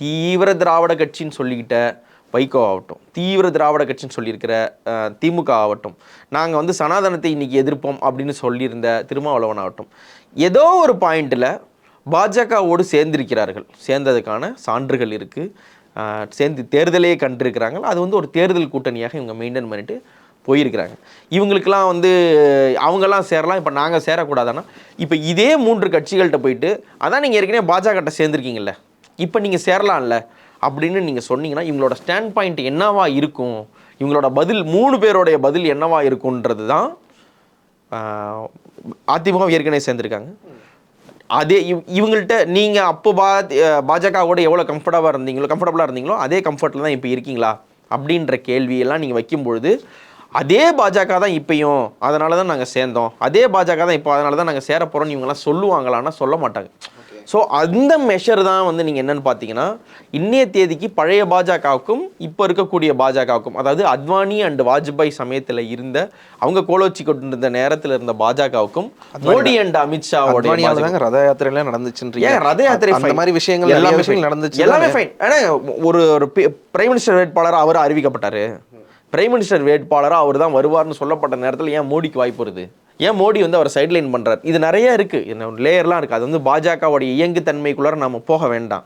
தீவிர திராவிட கட்சின்னு சொல்லிக்கிட்ட வைகோ ஆகட்டும் தீவிர திராவிட கட்சின்னு சொல்லியிருக்கிற திமுக ஆகட்டும் நாங்கள் வந்து சனாதனத்தை இன்றைக்கி எதிர்ப்போம் அப்படின்னு சொல்லியிருந்த திருமாவளவன் ஆகட்டும் ஏதோ ஒரு பாயிண்டில் பாஜகவோடு சேர்ந்திருக்கிறார்கள். சேர்ந்ததுக்கான சான்றுகள் இருக்குது சேர்ந்து தேர்தலையே கண்டிருக்கிறாங்க. அது வந்து ஒரு தேர்தல் கூட்டணியாக இவங்க மெயின்டைன் பண்ணிட்டு போயிருக்கிறாங்க. இவங்களுக்கெல்லாம் வந்து அவங்கெல்லாம் சேரலாம். இப்போ நாங்கள் சேரக்கூடாதானா இப்போ இதே மூன்று கட்சிகள்கிட்ட போயிட்டு அதான் நீங்கள் ஏற்கனவே பாஜகட்ட சேர்ந்துருக்கீங்கல்ல? இப்போ நீங்கள் சேரலாம்ல அப்படின்னு நீங்கள் சொன்னீங்கன்னா இவங்களோட ஸ்டாண்ட் பாயிண்ட் என்னவா இருக்கும்? இவங்களோட பதில் மூணு பேரோடைய பதில் என்னவா இருக்குன்றது தான் அதிமுக ஏற்கனவே சேர்ந்துருக்காங்க. அதே இவ் இவங்கள்ட்ட நீங்கள் அப்போ பா பாஜகவோட எவ்வளோ கம்ஃபர்டபுளாக இருந்தீங்களோ கம்ஃபர்டபுளாக இருந்தீங்களோ அதே கம்ஃபர்ட்டில் தான் இப்போ இருக்கீங்களா? அப்படின்ற கேள்வியெல்லாம் நீங்கள் வைக்கும்பொழுது அதே பாஜக தான் இப்பையும் அதனால தான் நாங்கள் சேர்ந்தோம். அதே பாஜக தான் இப்போ அதனால தான் நாங்கள் சேர போகிறோம்னு இவங்கெல்லாம் சொல்லுவாங்களான்னா சொல்ல மாட்டாங்க. ஸோ அந்த மெஷர் தான் வந்து நீங்கள் என்னன்னு பார்த்தீங்கன்னா இன்னைய தேதிக்கு பழைய பாஜகவுக்கும் இப்போ இருக்கக்கூடிய பாஜகவுக்கும் அதாவது அத்வானி அண்ட் வாஜ்பாய் சமயத்தில் இருந்த அவங்க கோலோச்சி கொண்டிருந்த நேரத்தில் இருந்த பாஜகவுக்கும் மோடி அண்ட் அமித்ஷாவோட ரத யாத்திரை எல்லாம் ஏன் ரத யாத்திரை அந்த. மாதிரி விஷயங்கள் எல்லாமே எல்லாமே விஷயங்கள் fine. நடந்துச்சு எல்லாமே? ஃபைன் ஆனா ஒரு ஒரு பிரைம் மினிஸ்டர் வேட்பாளர் அவர் அறிவிக்கப்பட்டாரு பிரைம் மினிஸ்டர் வேட்பாளராக அவர் தான் வருவார்னு சொல்லப்பட்ட நேரத்தில் ஏன் மோடிக்கு வாய்ப்பு வருது ஏன் மோடி வந்து அவர் சைட்லைன் பண்ணுறார் இது நிறைய இருக்குது லேயர்லாம் இருக்குது அது வந்து பாஜகவுடைய இயங்கு தன்மைக்குள்ளார நம்ம போக வேண்டாம்.